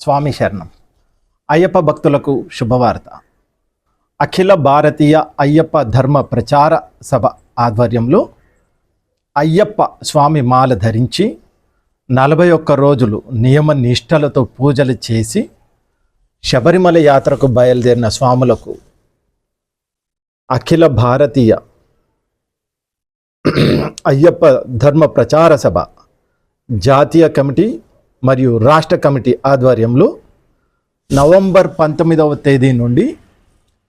స్వామి శరణం. అయ్యప్ప భక్తులకు శుభవార్త. అఖిల భారతీయ అయ్యప్ప ధర్మ ప్రచార సభ ఆధ్వర్యంలో అయ్యప్ప స్వామి మాల ధరించి నలభై ఒక్క రోజులు నియమ నిష్టలతో పూజలు చేసి శబరిమల యాత్రకు బయలుదేరిన స్వాములకు అఖిల భారతీయ అయ్యప్ప ధర్మ ప్రచార సభ జాతీయ కమిటీ మరియు రాష్ట్ర కమిటీ ఆధ్వర్యంలో నవంబర్ పంతొమ్మిదవ తేదీ నుండి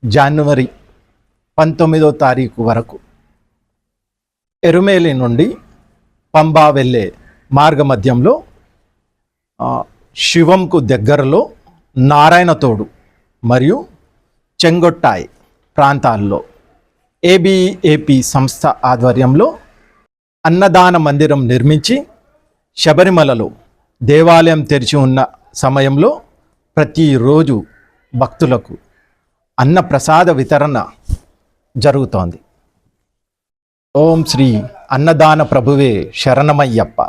జనవరి పంతొమ్మిదవ తారీఖు వరకు ఎరుమేలి నుండి పంబా వెళ్ళే మార్గ మధ్యంలో శివంకు దగ్గరలో నారాయణతోడు మరియు చెంగొట్టాయ్ ప్రాంతాల్లో ఏబిఏపి సంస్థ ఆధ్వర్యంలో అన్నదాన మందిరం నిర్మించి శబరిమలలో దేవాలయం తెరిచి ఉన్న సమయంలో ప్రతిరోజు భక్తులకు అన్న ప్రసాద వితరణ జరుగుతోంది. ఓం శ్రీ అన్నదాన ప్రభువే శరణమయ్యప్ప.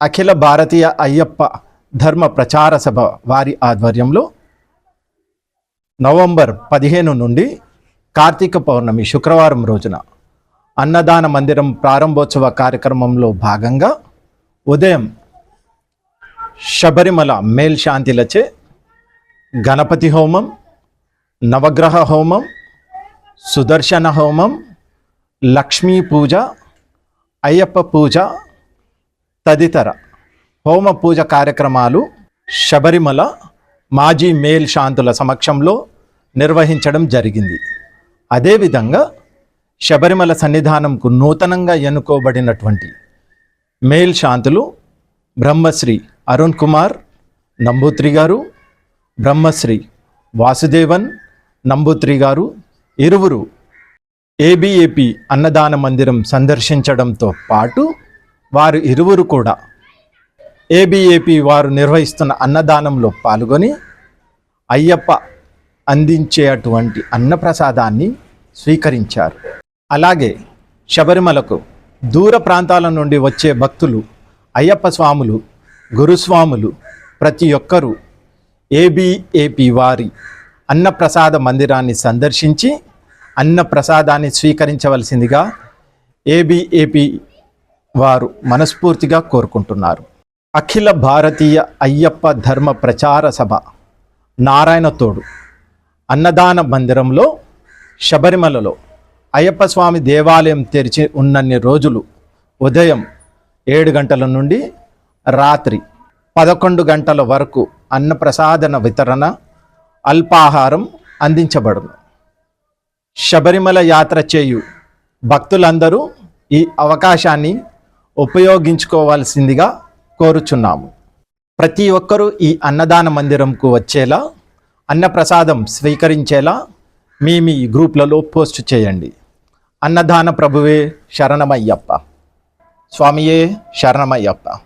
అఖిల భారతీయ అయ్యప్ప ధర్మ ప్రచార సభ వారి ఆధ్వర్యంలో నవంబర్ పదిహేను నుండి కార్తీక పౌర్ణమి శుక్రవారం రోజున అన్నదాన మందిరం ప్రారంభోత్సవ కార్యక్రమంలో భాగంగా ఉదయం శబరిమల మేల్శాంతిలచే గణపతి హోమం నవగ్రహ హోమం సుదర్శన హోమం లక్ష్మీ పూజ అయ్యప్ప పూజ తదితర హోమ పూజ కార్యక్రమాలు శబరిమల మాజీ మేల్ శాంతుల సమక్షంలో నిర్వహించడం జరిగింది. అదేవిధంగా శబరిమల సన్నిధానంకు నూతనంగా ఎన్నుకోబడినటువంటి మేల్ శాంతులు బ్రహ్మశ్రీ అరుణ్ కుమార్ నంబూత్రి గారు బ్రహ్మశ్రీ వాసుదేవన్ నంబూత్రి గారు ఇరువురు ఏబిఏపి అన్నదాన మందిరం సందర్శించడంతో పాటు వారు ఇరువురు కూడా ఏబిఏపి వారు నిర్వహిస్తున్న అన్నదానంలో పాల్గొని అయ్యప్ప అందించేటువంటి అన్నప్రసాదాన్ని స్వీకరించారు. అలాగే శబరిమలకు దూర ప్రాంతాల నుండి వచ్చే భక్తులు అయ్యప్ప స్వాములు గురుస్వాములు ప్రతి ఒక్కరూ ఏబిఏపి వారి అన్నప్రసాద మందిరాన్ని సందర్శించి అన్నప్రసాదాన్ని స్వీకరించవలసిందిగా ఏబిఏపి వారు మనస్ఫూర్తిగా కోరుకుంటున్నారు. అఖిల భారతీయ అయ్యప్ప ధర్మ ప్రచార సభ నారాయణతోడు అన్నదాన మందిరంలో శబరిమలలో అయ్యప్ప స్వామి దేవాలయం తెరిచి ఉన్నన్ని రోజులు ఉదయం ఏడు గంటల నుండి రాత్రి పదకొండు గంటల వరకు అన్నప్రసాదన వితరణ అల్పాహారం అందించబడును. శబరిమల యాత్ర చేయు భక్తులందరూ ఈ అవకాశాన్ని ఉపయోగించుకోవాల్సిందిగా కోరుచున్నాము. ప్రతి ఒక్కరూ ఈ అన్నదాన మందిరంకు వచ్చేలా అన్నప్రసాదం స్వీకరించేలా మీ మీ గ్రూప్లలో పోస్ట్ చేయండి. అన్నదాన ప్రభువే శరణమయ్యప్ప. స్వామియే శరణమయ్యప్ప.